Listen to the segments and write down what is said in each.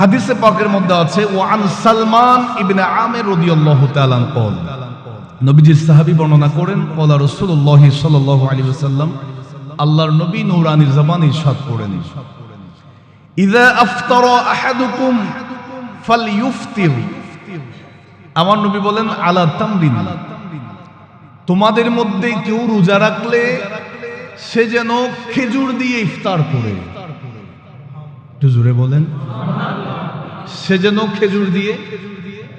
হাদিসে পাকের মধ্যে আছে ওয়ান সালমান ইবনে আমির রাদিয়াল্লাহু তাআলা কল। নবীজি সাহাবী বর্ণনা করেন, কলা রাসূলুল্লাহ সাল্লাল্লাহু আলাইহি ওয়াসাল্লাম, আল্লাহর নবী নূরানি জবান ইরশাদ করেন। ইযা আফতারা আহাদুকুম ফালইফতির আমার নবী বলেন, আলা তামরিন। তোমাদের মধ্যে কেউ রোজা রাখলে সে যেন খেজুর দিয়ে ইফতার করে। জোরে বলেন। সে যেন খেজুর দিয়ে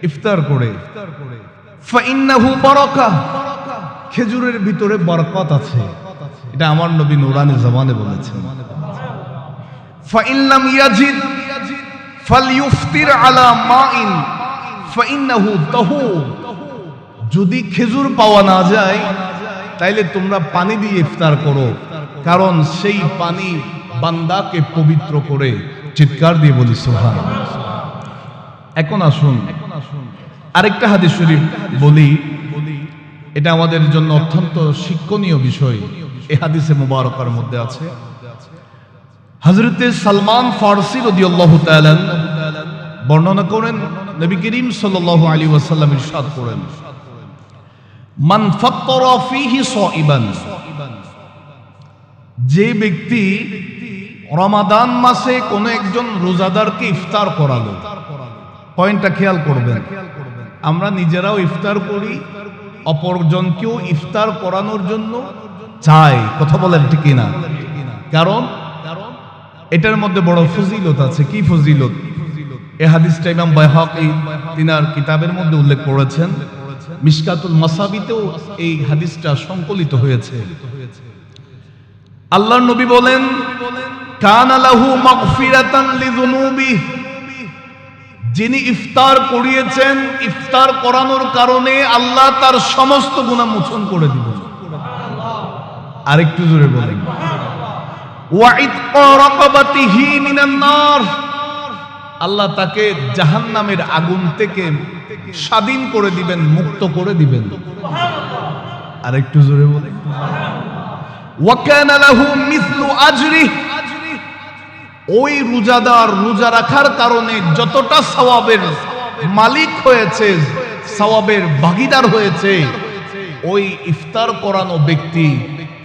ইফতার করে। খেজুরের ভিতরে বরকত আছে। এটা আমার নবী নুরানি জবানে বলেছেন। ফাইল্লাম ইয়াজিদ ফালইফতির আলা মাইন। ফাইন্নাহু তাহুর যদি খেজুর পাওয়া না যায়, তাইলে তোমরা পানি দিয়ে ইফতার করো। কারণ সেই পানি বান্দাকে পবিত্র করে। চিৎকার দিয়ে বলি সোহান এখন আসুন। আরেকটা হাদিস শরীফ বলি। এটা আমাদের জন্য অত্যন্ত শিক্ষণীয় বিষয়। এই হাদিসে মুবারকার মধ্যে আছে। হজরতে সালমান ফারসি রদিয়াল্লাহু তাআলা বর্ণনা করেন, নবী করিম সাল্লাল্লাহু আলাইহি ওয়াসাল্লাম ইরশাদ করেন, মান ফাত্তারা ফীহি সাইবান যে ব্যক্তি রমাদান মাসে কোন একজন রোজাদারকে ইফতার করালো পয়েন্টটা খেয়াল করবেন। আমরা নিজেরাও ইফতার করি, অপরজনকেও ইফতার করানোর জন্য চাই। কথা বলেন ঠিক না কারণ এটার মধ্যে বড় ফজিলত আছে। কি ফজিলত? এ হাদিসটা ইমাম বাইহাকি তিনার কিতাবের মধ্যে উল্লেখ করেছেন। মিশকাতুল মাসাবিতেও এই হাদিসটা সংকলিত হয়েছে। আল্লাহর নবী বলেন, কানা লাহু মাগফিরাতান লিযুনুবি যিনি ইফতার করিয়েছেন, ইফতার করানোর কারণে আল্লাহ তার সমস্ত গুনাহ মোচন করে দিবেন। আরেকটু জোরে বলেন। আল্লাহ তাকে জাহান্নামের আগুন থেকে স্বাধীন করে দিবেন, মুক্ত করে দিবেন। আরেকটু জোরে বলেন। ওই রোজাদার রোজা রাখার কারণে যতটা সওয়াবের মালিক হয়েছে, সওয়াবের ভাগিদার হয়েছে, ওই ইফতার করানো ব্যক্তি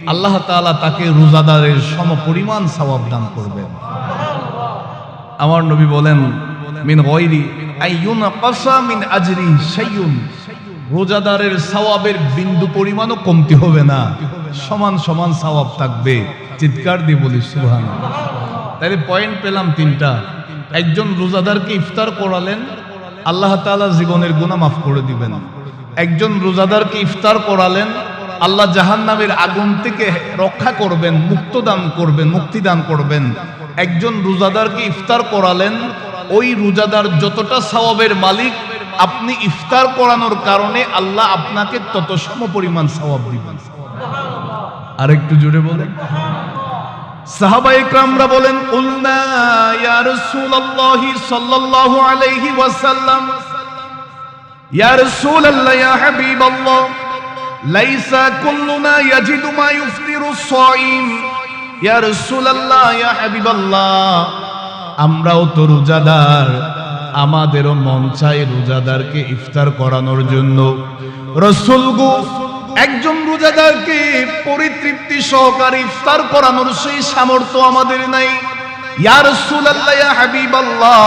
আল্লাহ তাআলা তাকে রোজাদারের সমপরিমাণ সওয়াব দান করবেন। আমার নবী বলেন, মিন গয়রি আইয়ুন কাসা মিন আজরি শাইয়ুন রোজাদারের সওয়াবের বিন্দু পরিমাণও কমতি হবে না। সমান সমান সওয়াব থাকবে। চিৎকার দিয়ে বলি, সুবহানাল্লাহ। তাহলে পয়েন্ট পেলাম তিনটা। একজন রোজাদারকে ইফতার করালেন, আল্লাহ তাআলা জীবনের গুনাহ মাফ করে দিবেন। একজন রোজাদারকে ইফতার করালেন, আল্লাহ জাহান্নামের আগুন থেকে রক্ষা করবেন মুক্ত দান করবেন মুক্তি দান করবেন। একজন রোজাদারকে ইফতার করালেন, ওই রোজাদার যতটা সওয়াবের মালিক, আপনি ইফতার করানোর কারণে আল্লাহ আপনাকে তত সম পরিমাণ সওয়াব দিবেন। আরেকটু জোরে বলেন। সাহাবাইক্রামরা বলেন উলনা ইয়া রাসূলুল্লাহি সাল্লাল্লাহু আলাইহি ওয়াসাল্লাম, ইয়া রাসূলুল্লাহ, ইয়া হাবিবাল্লাহ, লাইসা কুল্লুনা ইয়াজিদু মা ইফতিরু সাইম ইয়া রাসূলুল্লাহ, ইয়া হাবিবাল্লাহ, আমরাও তো রোজাদার, আমাদেরও মন চায় রোজাদারকে ইফতার করানোর জন্য। রসুলগু একজন রোজাদারকে পরিতৃপ্তি সহকারে ইফতার করানোর সেই সামর্থ্য আমাদের নাই। ইয়া রাসূলুল্লাহ, ইয়া হাবিবাল্লাহ,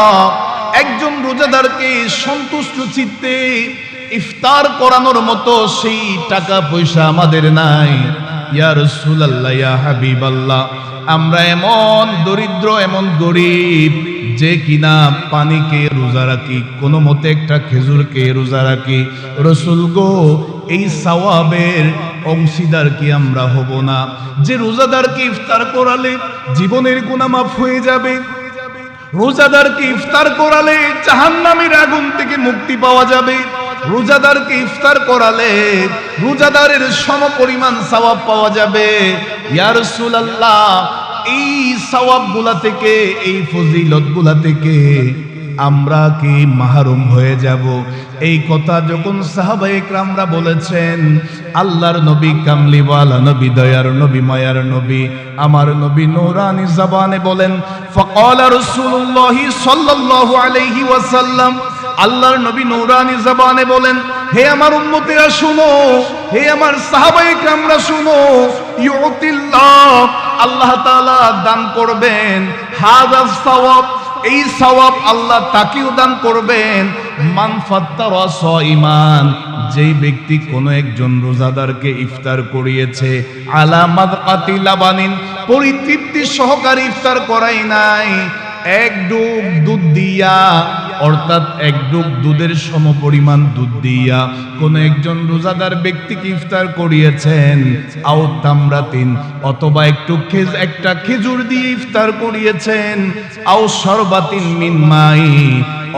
একজন রোজাদারকে সন্তুষ্ট চিত্তে ইফতার করানোর মতো সেই টাকা পয়সা আমাদের নাই। ইয়া রাসূলুল্লাহ, ইয়া হাবিবাল্লাহ, আমরা এমন দরিদ্র, এমন গরিব, যে কিনা পানিকে রোজা রাখি কোনো মতে একটা খেজুরকে রোজা রাখি। রসুল গো এই সওয়াবের অংশীদার কি আমরা হব না? যে রোজাদারকে ইফতার করালে জীবনের গুনাহ মাফ হয়ে যাবে। রোজাদারকে ইফতার করালে জাহান্নামের আগুন থেকে মুক্তি পাওয়া যাবে। রোজাদারকে ইফতার করালে রোজাদারের সম পরিমাণ সওয়াব পাওয়া যাবে। ইয়া রাসূলুল্লাহ, এই সওয়াবগুলা থেকে, এই ফজিলতগুলা থেকে আমরা কি মাহরুম হয়ে যাব? এই কথা যখন সাহাবায়ে একরামরা বলেছেন, আল্লাহর নবী কামলিওয়ালা নবী, দয়ার নবী, মায়ার নবী, আমার নবী নূরানি জবানে বলেন, ফাকালা রাসূলুল্লাহি সাল্লাল্লাহু আলাইহি ওয়াসাল্লাম। আল্লাহর নবী নূরানি জবানে বলেন, হে আমার উম্মতেরা শুনো, হে আমার সাহাবায়ে কামরা শুনো, ইউতিল্লাহ, আল্লাহ তাআলা দান করবেন, হাযা সওয়াব এই সওয়াব আল্লাহ তাকেও দান করবেন। মান ইমান যেই ব্যক্তি কোন একজন রোজাদারকে ইফতার করিয়েছে আলামাদ কাতিলাবানিন পরিতৃপ্তি সহকারে ইফতার করাই নাই। এক ডুব দুধ দিয়া, অর্থাৎ এক ডুব দুধের সম পরিমাণ দুধ দিয়া কোন একজন রোজাদার ব্যক্তিকে ইফতার করিয়েছেন, আও তামরাতিন, অথবা একটু খেজ একটা খেজুর দিয়ে ইফতার করিয়েছেন, আও সর্বাতিন মিন মাই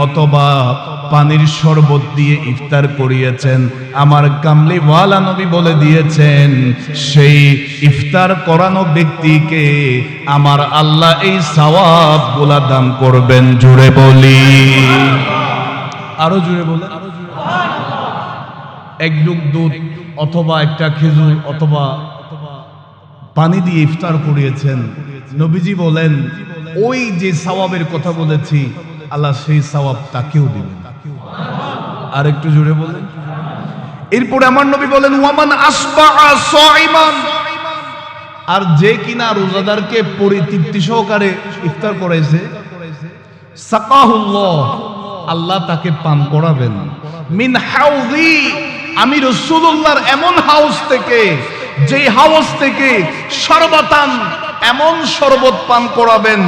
অথবা পানির শরবত দিয়ে ইফতার করিয়েছেন। আমার কামলি ওয়ালা নবী বলে দিয়েছেন, সেই ইফতার করানো ব্যক্তিকে আমার আল্লাহ এই সওয়াবগুলা দান করবেন, জুড়ে বলি। আরও জুড়ে বলে এক ডুব দুধ অথবা একটা খেজুর অথবা পানি দিয়ে ইফতার করিয়েছেন। নবীজি বলেন, ওই যে সওয়াবের কথা বলেছি আল্লাহ সেই সওয়াব তাকেও দিবেন। আর একটু জুড়ে বলেন। এরপরে আমার নবী বলেন, ওয়ামান আর যে কিনা রোজাদারকে পরিতৃপ্তি সহকারে ইফতার করাইছে আল্লাহ তাকে পান করাবেন। মিন হাউজি, আমি রসুল্লাহর এমন হাউস থেকে, যেই হাউস থেকে সর্বতান এমন শরবত পান করাবেন।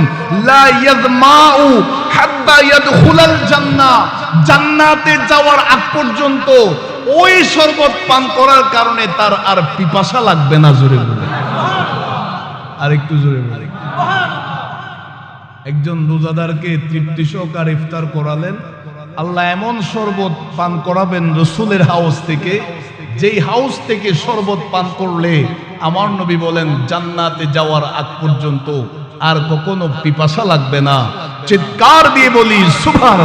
লা ইয়াদমাউ হাত্তা ইয়াদখুলাল জান্নাহ। জান্নাতে যাওয়ার আগ পর্যন্ত ওই শরবত পান করার কারণে তার আর পিপাসা লাগবে না জোরে বলে। জোরে বলে। একজন রোজাদারকে তৃপ্তি সহকারে ইফতার করালেন। আল্লাহ এমন শরবত পান করাবেন রসুলের হাউস থেকে। যেই হাউস থেকে শরবত পান করলে আমার নবী বলেন, জান্নাতে যাওয়ার আগ পর্যন্ত আর কখনো পিপাসা লাগবে না। চিৎকার দিয়ে বলি সুভান